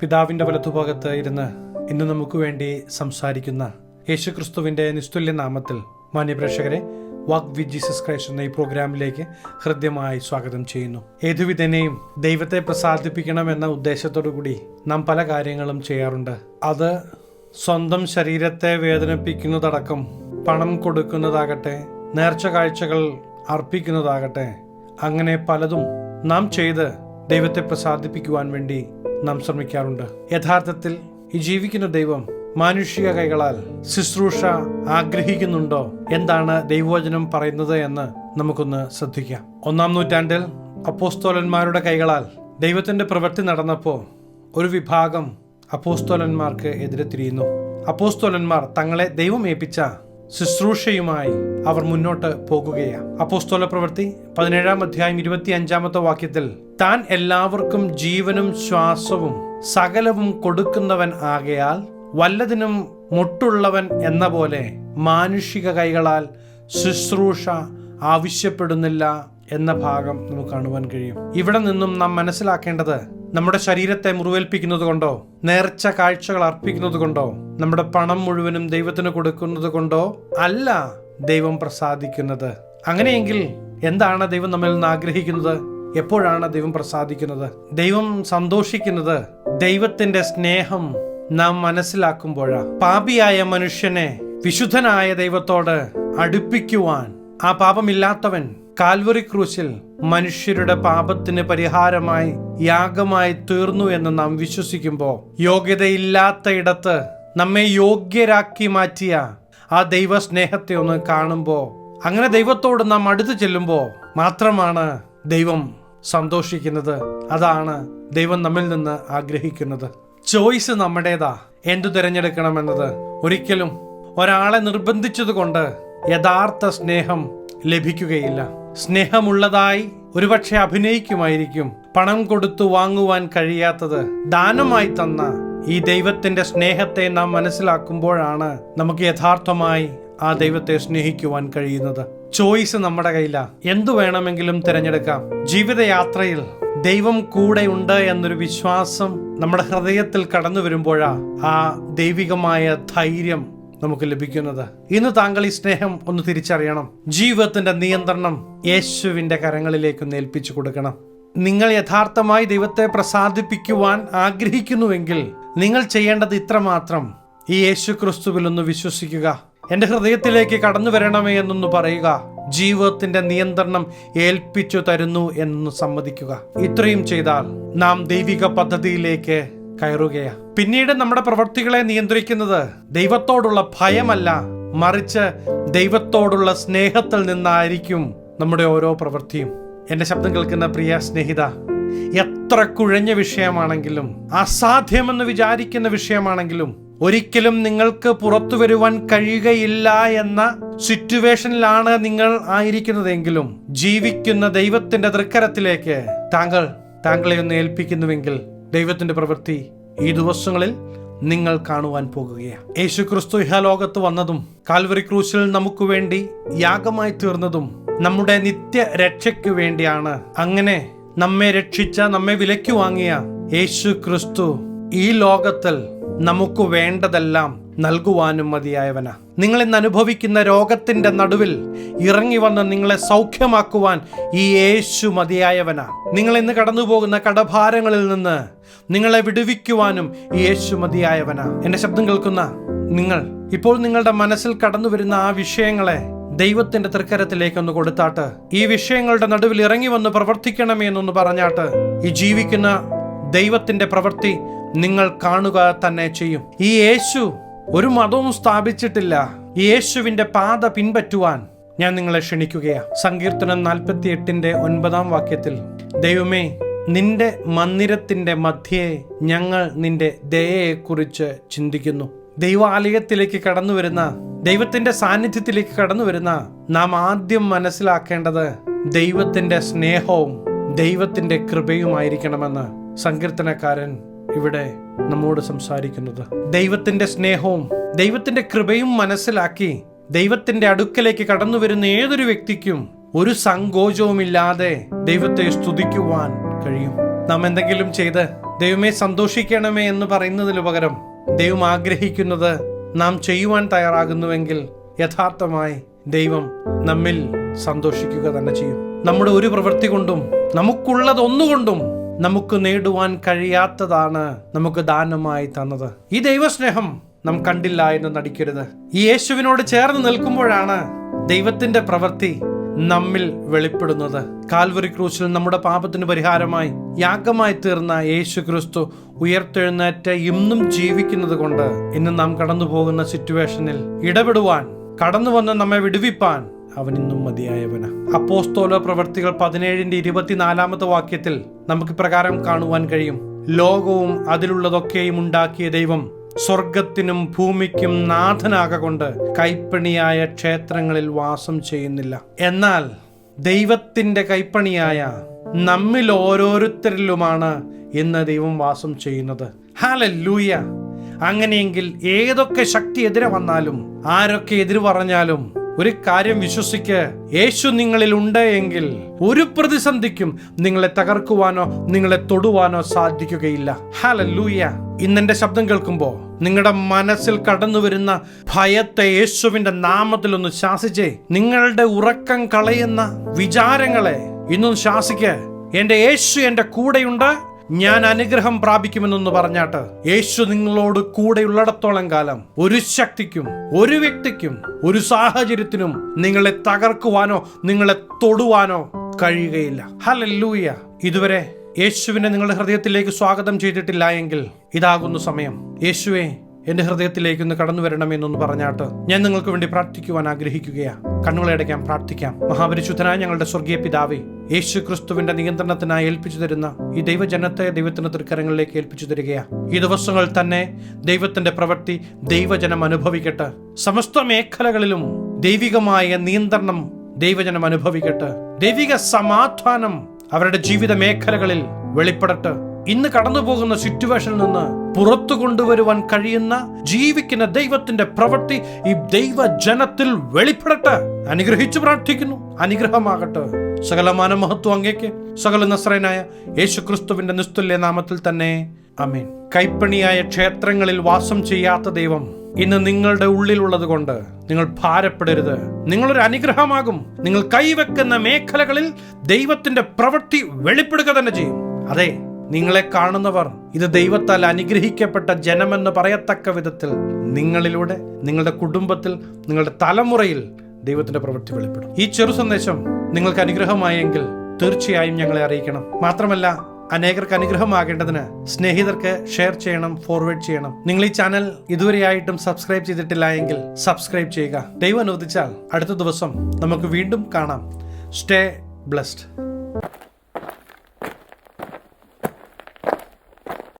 പിതാവിന്റെ വലത്തുഭാഗത്ത് ഇരുന്ന് ഇന്ന് നമുക്ക് വേണ്ടി സംസാരിക്കുന്ന യേശുക്രിസ്തുവിന്റെ നിസ്തുല്യ നാമത്തിൽ മാന്യപ്രേക്ഷകരെ വാക് വിത്ത് ജീസസ് ക്രൈസ്റ്റ് എന്ന ഈ പ്രോഗ്രാമിലേക്ക് ഹൃദ്യമായി സ്വാഗതം ചെയ്യുന്നു. ഏതുവിധനെയും ദൈവത്തെ പ്രസാദിപ്പിക്കണമെന്ന ഉദ്ദേശത്തോടു കൂടി നാം പല കാര്യങ്ങളും ചെയ്യാറുണ്ട്. അത് സ്വന്തം ശരീരത്തെ വേദനിപ്പിക്കുന്നതടക്കം പണം കൊടുക്കുന്നതാകട്ടെ നേർച്ച കാഴ്ചകൾ അർപ്പിക്കുന്നതാകട്ടെ അങ്ങനെ പലതും നാം ചെയ്ത് ദൈവത്തെ പ്രസാദിപ്പിക്കുവാൻ വേണ്ടി നാം ശ്രമിക്കാറുണ്ട്. യഥാർത്ഥത്തിൽ ഈ ജീവിക്കുന്ന ദൈവം മാനുഷിക കൈകളാൽ ശുശ്രൂഷ ആഗ്രഹിക്കുന്നുണ്ടോ? എന്താണ് ദൈവവചനം പറയുന്നത് എന്ന് നമുക്കൊന്ന് ശ്രദ്ധിക്കാം. ഒന്നാം നൂറ്റാണ്ടിൽ അപ്പോസ്തോലന്മാരുടെ കൈകളാൽ ദൈവത്തിന്റെ പ്രവൃത്തി നടന്നപ്പോൾ ഒരു വിഭാഗം അപ്പോസ്തോലന്മാർക്ക് എതിരെ തിരിയുന്നു. അപ്പോസ്തോലന്മാർ തങ്ങളെ ദൈവം ഏൽപ്പിച്ച ശുശ്രൂഷയുമായി അവർ മുന്നോട്ട് പോകുകയാണ് അപ്പോസ്തോല പ്രവൃത്തി പതിനേഴാം അധ്യായം ഇരുപത്തി അഞ്ചാമത്തെ വാക്യത്തിൽ താൻ എല്ലാവർക്കും ജീവനും ശ്വാസവും സകലവും കൊടുക്കുന്നവൻ ആകയാൽ വല്ലതിനും മുട്ടുള്ളവൻ എന്ന പോലെ മാനുഷിക കൈകളാൽ ശുശ്രൂഷ ആവശ്യപ്പെടുന്നില്ല എന്ന ഭാഗം നമുക്ക് കാണുവാൻ കഴിയും. ഇവിടെ നിന്നും നാം മനസ്സിലാക്കേണ്ടത് നമ്മുടെ ശരീരത്തെ മുറിവേൽപ്പിക്കുന്നത് കൊണ്ടോ? നേർച്ച കാഴ്ചകൾ അർപ്പിക്കുന്നത് കൊണ്ടോ? നമ്മുടെ പണം മുഴുവനും ദൈവത്തിന് കൊടുക്കുന്നത് കൊണ്ടോ? അല്ല ദൈവം പ്രസാദിക്കുന്നത്. അങ്ങനെയെങ്കിൽ എന്താണ് ദൈവം നമ്മിൽ നിന്ന് ആഗ്രഹിക്കുന്നത്? എപ്പോഴാണ് ദൈവം പ്രസാദിക്കുന്നത്? ദൈവം സന്തോഷിക്കുന്നത് ദൈവത്തിന്റെ സ്നേഹം നാം മനസ്സിലാക്കുമ്പോഴാ. പാപിയായ മനുഷ്യനെ വിശുദ്ധനായ ദൈവത്തോട് അടുപ്പിക്കുവാൻ ആ പാപമില്ലാത്തവൻ കാൽവറി ക്രൂശിൽ മനുഷ്യരുടെ പാപത്തിന് പരിഹാരമായി യാഗമായി തീർന്നു എന്ന് നാം വിശ്വസിക്കുമ്പോൾ യോഗ്യതയില്ലാത്ത ഇടത്ത് നമ്മെ യോഗ്യരാക്കി മാറ്റിയ ആ ദൈവ സ്നേഹത്തെ ഒന്ന് കാണുമ്പോൾ അങ്ങനെ ദൈവത്തോട് നാം അടുത്ത് ചെല്ലുമ്പോൾ മാത്രമാണ് ദൈവം സന്തോഷിക്കുന്നത്. അതാണ് ദൈവം നമ്മിൽ നിന്ന് ആഗ്രഹിക്കുന്നത്. ചോയ്സ് നമ്മുടേതാ? എന്തു തിരഞ്ഞെടുക്കണമെന്നത്? ഒരിക്കലും ഒരാളെ നിർബന്ധിച്ചതുകൊണ്ട് യഥാർത്ഥ സ്നേഹം ലഭിക്കുകയില്ല. സ്നേഹമുള്ളതായി ഒരുപക്ഷെ അഭിനയിക്കുമായിരിക്കും പണം കൊടുത്തു വാങ്ങുവാൻ കഴിയാത്തത് ദാനമായി തന്ന ഈ ദൈവത്തിന്റെ സ്നേഹത്തെ നാം മനസ്സിലാക്കുമ്പോഴാണ് നമുക്ക് യഥാർത്ഥമായി ആ ദൈവത്തെ സ്നേഹിക്കുവാൻ കഴിയുന്നത്. ചോയ്സ് നമ്മുടെ കയ്യില. എന്തു വേണമെങ്കിലും തിരഞ്ഞെടുക്കാം. ജീവിതയാത്രയിൽ ദൈവം കൂടെ ഉണ്ട് എന്നൊരു വിശ്വാസം നമ്മുടെ ഹൃദയത്തിൽ കടന്നു വരുമ്പോഴാ ആ ദൈവികമായ ധൈര്യം നമുക്ക് ലഭിക്കുന്നത്. ഇന്ന് താങ്കൾ ഈ സ്നേഹം ഒന്ന് തിരിച്ചറിയണം. ജീവിതത്തിന്റെ നിയന്ത്രണം യേശുവിന്റെ കരങ്ങളിലേക്ക് ഏൽപ്പിച്ചു കൊടുക്കണം. നിങ്ങൾ യഥാർത്ഥമായി ദൈവത്തെ പ്രസാദിപ്പിക്കുവാൻ ആഗ്രഹിക്കുന്നുവെങ്കിൽ നിങ്ങൾ ചെയ്യേണ്ടത് ഇത്രമാത്രം ഈ യേശു ക്രിസ്തുവിൽ ഒന്ന് വിശ്വസിക്കുക. എന്റെ ഹൃദയത്തിലേക്ക് കടന്നു വരണമേ എന്നൊന്ന് പറയുക. ജീവിതത്തിന്റെ നിയന്ത്രണം ഏൽപ്പിച്ചു തരുന്നു എന്നൊന്ന് സമ്മതിക്കുക. ഇത്രയും ചെയ്താൽ നാം ദൈവിക പദ്ധതിയിലേക്ക് കയറുകയാ. പിന്നീട് നമ്മുടെ പ്രവൃത്തികളെ നിയന്ത്രിക്കുന്നത് ദൈവത്തോടുള്ള ഭയമല്ല. മറിച്ച് ദൈവത്തോടുള്ള സ്നേഹത്തിൽ നിന്നായിരിക്കും നമ്മുടെ ഓരോ പ്രവൃത്തിയും. എന്റെ ശബ്ദം കേൾക്കുന്ന പ്രിയ സ്നേഹിത എത്ര കുഴഞ്ഞ വിഷയമാണെങ്കിലും അസാധ്യമെന്ന് വിചാരിക്കുന്ന വിഷയമാണെങ്കിലും ഒരിക്കലും നിങ്ങൾക്ക് പുറത്തു വരുവാൻ കഴിയുകയില്ല എന്ന സിറ്റുവേഷനിലാണ് നിങ്ങൾ ആയിരിക്കുന്നതെങ്കിലും ജീവിക്കുന്ന ദൈവത്തിന്റെ തൃക്കരത്തിലേക്ക് താങ്കൾ താങ്കളെ ഒന്ന് ഏൽപ്പിക്കുന്നുവെങ്കിൽ ദൈവത്തിന്റെ പ്രവൃത്തി ഈ ദിവസങ്ങളിൽ നിങ്ങൾ കാണുവാൻ പോകുകയാണ്. യേശു ക്രിസ്തു ഇഹലോകത്ത് വന്നതും കാൽവറി ക്രൂശിൽ നമുക്ക് വേണ്ടി യാഗമായി തീർന്നതും നമ്മുടെ നിത്യ രക്ഷയ്ക്ക് വേണ്ടിയാണ്. അങ്ങനെ നമ്മെ രക്ഷിച്ച നമ്മെ വിലയ്ക്ക് വാങ്ങിയ യേശു ക്രിസ്തു ഈ ലോകത്തിൽ നമുക്ക് വേണ്ടതെല്ലാം നൽകുവാനും മതിയായവനാ. നിങ്ങൾ ഇന്ന് അനുഭവിക്കുന്ന രോഗത്തിന്റെ നടുവിൽ ഇറങ്ങി വന്ന് നിങ്ങളെ സൗഖ്യമാക്കുവാൻ ഈ യേശു മതിയായവനാ. നിങ്ങൾ ഇന്ന് കടന്നു പോകുന്ന കടഭാരങ്ങളിൽ നിന്ന് നിങ്ങളെ വിടുവിക്കുവാനും ഈ യേശു മതിയായവനാ. എന്റെ ശബ്ദം കേൾക്കുന്ന നിങ്ങൾ ഇപ്പോൾ നിങ്ങളുടെ മനസ്സിൽ കടന്നു വരുന്ന ആ വിഷയങ്ങളെ ദൈവത്തിന്റെ തൃക്കരത്തിലേക്ക് ഒന്ന് കൊടുത്താട്ട് ഈ വിഷയങ്ങളുടെ നടുവിൽ ഇറങ്ങി വന്ന് പ്രവർത്തിക്കണമേ എന്നൊന്ന് പറഞ്ഞാട്ട് ഈ ജീവിക്കുന്ന ദൈവത്തിന്റെ പ്രവൃത്തി നിങ്ങൾ കാണുക തന്നെ ചെയ്യും. ഈ യേശു ഒരു മതവും സ്ഥാപിച്ചിട്ടില്ല. യേശുവിന്റെ പാത പിൻപറ്റുവാൻ ഞാൻ നിങ്ങളെ ക്ഷണിക്കുകയാണ് സങ്കീർത്തനം നാൽപ്പത്തി എട്ടിന്റെ ഒൻപതാം വാക്യത്തിൽ ദൈവമേ നിന്റെ മന്ദിരത്തിന്റെ മധ്യേ ഞങ്ങൾ നിന്റെ ദയയെക്കുറിച്ച് ചിന്തിക്കുന്നു. ദൈവാലയത്തിലേക്ക് കടന്നു വരുന്ന ദൈവത്തിന്റെ സാന്നിധ്യത്തിലേക്ക് കടന്നു വരുന്ന നാം ആദ്യം മനസ്സിലാക്കേണ്ടത് ദൈവത്തിന്റെ സ്നേഹവും ദൈവത്തിന്റെ കൃപയുമായിരിക്കണമെന്ന് സങ്കീർത്തനക്കാരൻ ഇവിടെ നമ്മോട് സംസാരിക്കുന്നത്. ദൈവത്തിന്റെ സ്നേഹവും ദൈവത്തിന്റെ കൃപയും മനസ്സിലാക്കി ദൈവത്തിന്റെ അടുക്കലേക്ക് കടന്നു വരുന്ന ഏതൊരു വ്യക്തിക്കും ഒരു സങ്കോചവുമില്ലാതെ ദൈവത്തെ സ്തുതിക്കുവാൻ കഴിയും. നാം എന്തെങ്കിലും ചെയ്ത് ദൈവമേ സന്തോഷിക്കണമേ എന്ന് പറയുന്നതിനു പകരം ദൈവം ആഗ്രഹിക്കുന്നത് നാം ചെയ്യുവാൻ തയ്യാറാകുന്നുവെങ്കിൽ യഥാർത്ഥമായി ദൈവം നമ്മിൽ സന്തോഷിക്കുക തന്നെ ചെയ്യും. നമ്മുടെ ഒരു പ്രവൃത്തി കൊണ്ടും നമുക്കുള്ളതൊന്നുകൊണ്ടും നമുക്ക് നേടുവാൻ കഴിയാത്തതാണ് നമുക്ക് ദാനമായി തന്നത്. ഈ ദൈവസ്നേഹം നാം കണ്ടില്ല എന്ന് നടിക്കരുത്. ഈ യേശുവിനോട് ചേർന്ന് നിൽക്കുമ്പോഴാണ് ദൈവത്തിന്റെ പ്രവൃത്തി നമ്മിൽ വെളിപ്പെടുന്നത്. കാൽവറി ക്രൂശിൽ നമ്മുടെ പാപത്തിന് പരിഹാരമായി യാഗമായി തീർന്ന യേശു ക്രിസ്തു ഉയർത്തെഴുന്നേറ്റ് ഇന്നും ജീവിക്കുന്നത് കൊണ്ട് ഇന്ന് നാം കടന്നു പോകുന്ന സിറ്റുവേഷനിൽ ഇടപെടുവാൻ കടന്നു വന്ന് നമ്മെ വിടുവിപ്പാൻ മതിയായവന മതിയായവന്. അപ്പോസ്തോല പ്രവർത്തികൾ പതിനേഴിന്റെ ഇരുപത്തിനാലാമത്തെ വാക്യത്തിൽ നമുക്ക് പ്രകാരം കാണുവാൻ കഴിയും. ലോകവും അതിലുള്ളതൊക്കെയും ഉണ്ടാക്കിയ ദൈവം സ്വർഗത്തിനും ഭൂമിക്കും നാഥനാകൊണ്ട് കൈപ്പണിയായ ക്ഷേത്രങ്ങളിൽ വാസം ചെയ്യുന്നില്ല. എന്നാൽ ദൈവത്തിന്റെ കൈപ്പണിയായ നമ്മിൽ ഓരോരുത്തരിലുമാണ് ഇന്ന് ദൈവം വാസം ചെയ്യുന്നത്. ഹാലല്ലൂയ. അങ്ങനെയെങ്കിൽ ഏതൊക്കെ ശക്തി എതിരെ വന്നാലും ആരൊക്കെ എതിര് പറഞ്ഞാലും ഒരു കാര്യം വിശ്വസിക്ക്. യേശു നിങ്ങളിൽ ഉണ്ട് എങ്കിൽ ഒരു പ്രതിസന്ധിക്കും നിങ്ങളെ തകർക്കുവാനോ നിങ്ങളെ തൊടുവാനോ സാധിക്കുകയില്ല. ഹാലൂയ ഇന്നെന്റെ ശബ്ദം കേൾക്കുമ്പോൾ നിങ്ങളുടെ മനസ്സിൽ കടന്നു വരുന്ന ഭയത്തെ യേശുവിന്റെ നാമത്തിൽ ഒന്ന് ശാസിച്ചേ നിങ്ങളുടെ ഉറക്കം കളയുന്ന വിചാരങ്ങളെ ഇന്നും ശാസിക്ക്. എന്റെ യേശു എന്റെ കൂടെയുണ്ട് ഞാൻ അനുഗ്രഹം പ്രാപിക്കുമെന്നൊന്ന് പറഞ്ഞാട്ട് യേശു നിങ്ങളോട് കൂടെയുള്ളിടത്തോളം കാലം ഒരു ശക്തിക്കും ഒരു വ്യക്തിക്കും ഒരു സാഹചര്യത്തിനും നിങ്ങളെ തകർക്കുവാനോ നിങ്ങളെ തൊടുവാനോ കഴിയുകയില്ല. ഹലല്ലൂയ. ഇതുവരെ യേശുവിനെ നിങ്ങളുടെ ഹൃദയത്തിലേക്ക് സ്വാഗതം ചെയ്തിട്ടില്ല എങ്കിൽ ഇതാകുന്നു സമയം. യേശുവെ എന്റെ ഹൃദയത്തിലേക്ക് ഒന്ന് കടന്നു വരണമെന്നൊന്ന് പറഞ്ഞാട്ട് ഞാൻ നിങ്ങൾക്ക് വേണ്ടി പ്രാർത്ഥിക്കുവാൻ ആഗ്രഹിക്കുകയാണ് കണ്ണുകളടയ്ക്കാൻ പ്രാർത്ഥിക്കാം. മഹാപരിശുദ്ധനായ ഞങ്ങളുടെ സ്വർഗീയ പിതാവേ യേശു ക്രിസ്തുവിന്റെ നിയന്ത്രണത്തിനായി ഏൽപ്പിച്ചു തരുന്ന ഈ ദൈവജനത്തെ ദൈവത്തിന്റെ തൃക്കരങ്ങളിലേക്ക് ഏൽപ്പിച്ചു തരികയാണ് ഈ ദിവസങ്ങൾ തന്നെ ദൈവത്തിന്റെ പ്രവൃത്തി ദൈവജനം അനുഭവിക്കട്ടെ. സമസ്ത മേഖലകളിലും ദൈവികമായ നിയന്ത്രണം ദൈവജനം അനുഭവിക്കട്ടെ. ദൈവിക സമാധാനം അവരുടെ ജീവിത മേഖലകളിൽ വെളിപ്പെടട്ടെ. ഇന്ന് കടന്നു പോകുന്ന സിറ്റുവേഷനിൽ നിന്ന് പുറത്തു കൊണ്ടുവരുവാൻ കഴിയുന്ന ജീവിക്കുന്ന ദൈവത്തിന്റെ പ്രവൃത്തി ഈ ദൈവജനത്തിൽ വെളിപ്പെടട്ടെ. അനുഗ്രഹിച്ചു പ്രാർത്ഥിക്കുന്നു. അനുഗ്രഹമാകട്ടെ. സകലമാന മഹത്വം അങ്ങേക്ക്. സകല നസ്രനായ യേശു ക്രിസ്തുവിന്റെ നിസ്തുല്യ നാമത്തിൽ തന്നെ. അമീൻ കൈപ്പണിയായ ക്ഷേത്രങ്ങളിൽ വാസം ചെയ്യാത്ത ദൈവം ഇന്ന് നിങ്ങളുടെ ഉള്ളിലുള്ളത് കൊണ്ട് നിങ്ങൾ ഭാരപ്പെടരുത്. നിങ്ങളൊരു അനുഗ്രഹമാകും. നിങ്ങൾ കൈവെക്കുന്ന മേഖലകളിൽ ദൈവത്തിന്റെ പ്രവൃത്തി വെളിപ്പെടുക തന്നെ ചെയ്യും. അതെ നിങ്ങളെ കാണുന്നവർ ഇത് ദൈവത്താൽ അനുഗ്രഹിക്കപ്പെട്ട ജനമെന്ന് പറയത്തക്ക വിധത്തിൽ നിങ്ങളിലൂടെ നിങ്ങളുടെ കുടുംബത്തിൽ നിങ്ങളുടെ തലമുറയിൽ ദൈവത്തിന്റെ പ്രവൃത്തി വെളിപ്പെടും. ഈ ചെറു സന്ദേശം നിങ്ങൾക്ക് അനുഗ്രഹമായെങ്കിൽ തീർച്ചയായും ഞങ്ങളെ അറിയിക്കണം. മാത്രമല്ല അനേകർക്ക് അനുഗ്രഹമാകേണ്ടതിന് സ്നേഹിതർക്ക് ഷെയർ ചെയ്യണം ഫോർവേഡ് ചെയ്യണം. നിങ്ങൾ ഈ ചാനൽ ഇതുവരെയായിട്ടും സബ്സ്ക്രൈബ് ചെയ്തിട്ടില്ല എങ്കിൽ സബ്സ്ക്രൈബ് ചെയ്യുക. ദൈവം അനുവദിച്ചാൽ അടുത്ത ദിവസം നമുക്ക് വീണ്ടും കാണാം. Stay blessed.